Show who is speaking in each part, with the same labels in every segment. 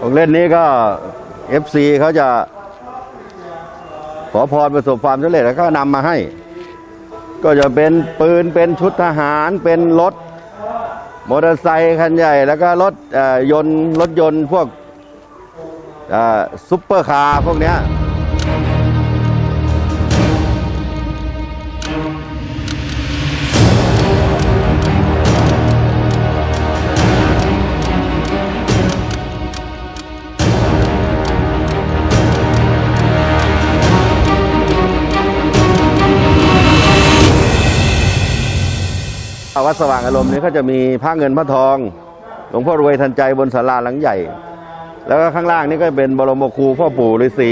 Speaker 1: ของเล่นนี้ก็ FC เขาจะ ขอพรประสบความสำเร็จแล้วก็นำมาให้ ก็จะเป็นปืนเป็นชุดทหารเป็นรถมอเตอร์ไซค์คันใหญ่ แล้วก็รถเอ่อยนต์รถยนต์พวกเอ่อซุปเปอร์คาร์พวกเนี้ย วัดสว่างอารมณ์นี้ก็จะมีพระเงินพระทองหลวงพ่อรวยทันใจบนศาลาหลังใหญ่ แล้วก็ข้างล่างนี่ก็เป็นบรมครูพ่อปู่ฤาษี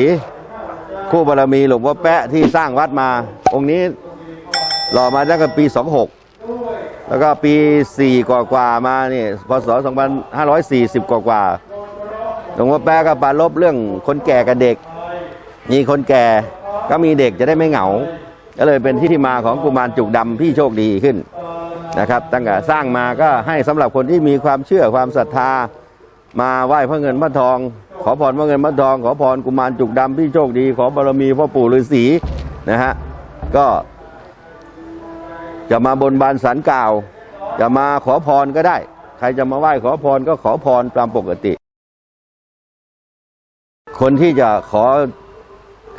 Speaker 1: คู่บารมีหลวงพ่อแปะที่สร้างวัดมา องค์นี้หล่อมาตั้งแต่ปี26แล้วก็ปี4กว่ากว่ามานี่พศ2540 กว่ากว่าหลวงพ่อแปะก็ปราลบเรื่องคนแก่กับเด็กมีคนแก่ก็มีเด็กจะได้ไม่เหงา ก็เลยเป็นที่ที่มาของกุมารจุกดำพี่โชคดีขึ้น นะครับตั้งแต่สร้างมาก็ให้สำหรับคนที่มีความเชื่อความศรัทธา มาไหว้พระเงินพระทอง ขอพรพระเงินพระทอง ขอพรกุมารจุกดำพี่โชคดี ขอบารมีพ่อปู่ฤาษีนะฮะก็จะมาบนบานสันกล่าว จะมาขอพรก็ได้ ใครจะมาไหว้ขอพรก็ขอพรตามปกติ คนที่จะขอ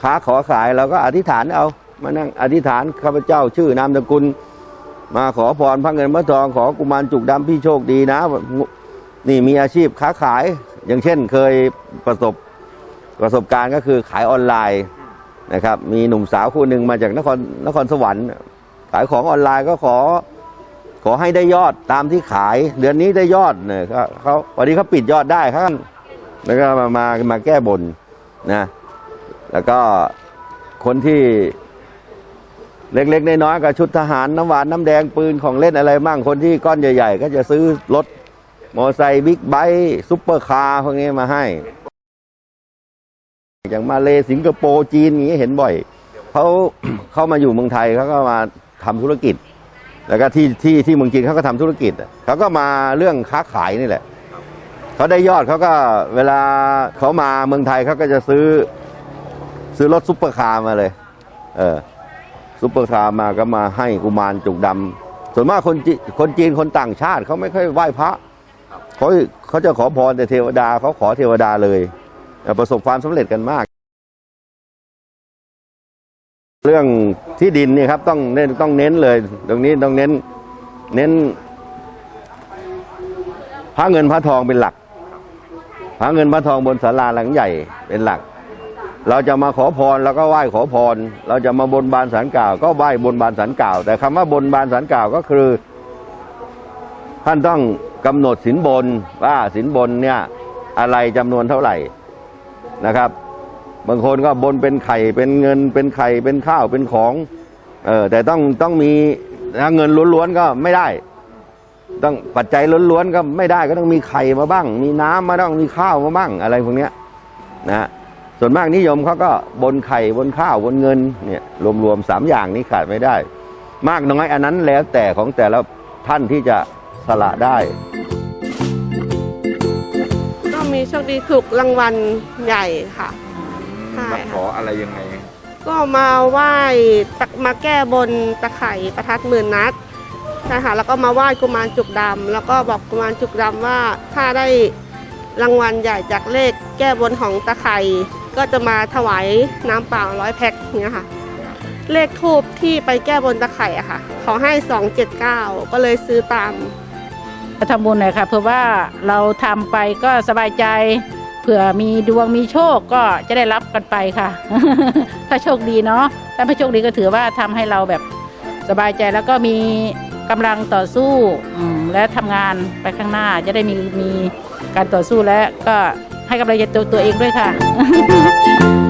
Speaker 1: ค้าขอขายเราก็อธิษฐานเอามานั่งอธิษฐานข้าพเจ้าชื่อนามสกุล มาขอพรพระเงินพระทองขอกุมารจุกดำพี่โชคดีนะ นี่มีอาชีพค้าขาย อย่างเช่นเคยประสบประสบการณ์ก็คือขายออนไลน์นะครับ มีหนุ่มสาวคู่หนึ่งมาจากนครนครสวรรค์ ขายของออนไลน์ก็ขอ ขอให้ได้ยอดตามที่ขาย เดือนนี้ได้ยอดเนี่ยเขาเขาวันนี้เขาปิดยอดได้ครับแล้วก็มามามาแก้บนนะ แล้วก็คนที่ เล็กๆน้อยๆกับชุดทหารน้ำหวานน้ำแดงปืนของเล่นอะไรมั่งคนที่ก้อนใหญ่ ๆ ก็จะซื้อรถมอเตอร์ไซค์บิ๊กไบค์ซุปเปอร์คาร์พวกนี้มาให้ อย่างมาเลสิงคโปร์จีนอย่างนี้เห็นบ่อยเขาเข้ามาอยู่เมืองไทยเขาก็มาทำธุรกิจ แล้วก็ที่ที่ที่เมืองจีนเขาก็ทำธุรกิจเขาก็มาเรื่องค้าขายนี่แหละเขาได้ยอดเขาก็เวลาเขามาเมืองไทยเขาก็จะซื้อซื้อรถซุปเปอร์คาร์มาเลย เออ ซุปเปอร์คาร์มาก็มาให้กุมารจุกดำส่วนมากคนจีคนจีนคนต่างชาติเขาไม่ค่อยไหว้พระเขาเขาจะขอพรแต่เทวดาเขาขอเทวดาเลย ประสบความสำเร็จกันมาก เรื่องที่ดินนี่ครับต้องเน้นต้องเน้นเลย ตรงนี้ต้องเน้นเน้นพระเงินพระทองเป็นหลักพระเงินพระทองบนศาลาหลังใหญ่เป็นหลัก เราจะมาขอพรแล้วก็ไหว้ขอพร เราจะมาบนบานสารกล่าว ก็ไหว้บนบานสารกล่าว แต่คำว่าบนบานสารกล่าวก็คือ ท่านต้องกำหนดสินบนว่าสินบนเนี่ยอะไรจำนวนเท่าไหร่นะครับ บางคนก็บนเป็นไข่เป็นเงินเป็นไข่เป็นข้าวเป็นของเออแต่ต้องต้องมีถ้าเงินล้วนๆก็ไม่ได้ ต้องปัจจัยล้วนๆก็ไม่ได้ก็ต้องมีไข่มาบ้าง มีน้ำมาบ้างมีข้าวมาบ้างอะไรพวกเนี้ยนะ ส่วนมากนิยมเขาก็บนไข่บนข้าวบนเงินเนี่ยรวมๆสามอย่างนี้ขาดไม่ได้ มากน้อยอันนั้นแล้วแต่ของแต่ละท่านที่จะสละได้
Speaker 2: ก็มีโชคดีถูกรางวัลใหญ่ค่ะใช่
Speaker 3: มาขอ
Speaker 2: ค่ะ
Speaker 3: อะไรยังไง
Speaker 2: ก็มาไหว้ตักมาแก้บนตะไคร่ประทัดหมื่นนัดใช่ค่ะแล้วก็มาไหว้กุมารจุกดำแล้วก็บอกกุมารจุกดำว่าถ้าได้รางวัลใหญ่จากเลขแก้บนของตะไคร่ ก็จะมาถวายน้ำเปล่าร้อยแพ็คเนี้ยค่ะ เลขทูบที่ไปแก้บนตะไคร่อะค่ะขาให้279ก็เลยซื้อตาม
Speaker 4: ทำบุญหน่อยค่ะ เพื่อว่าเราทำไปก็สบายใจ เผื่อมีดวงมีโชคก็จะได้รับกันไปค่ะ ถ้าโชคดีเนาะถ้าไม่โชคดีก็ถือว่าทำให้เราแบบสบายใจแล้วก็มีกำลังต่อสู้และทำงานไปข้างหน้าจะได้มีมีการต่อสู้และก็ ให้กำลังใจตัวตัวเองด้วยค่ะ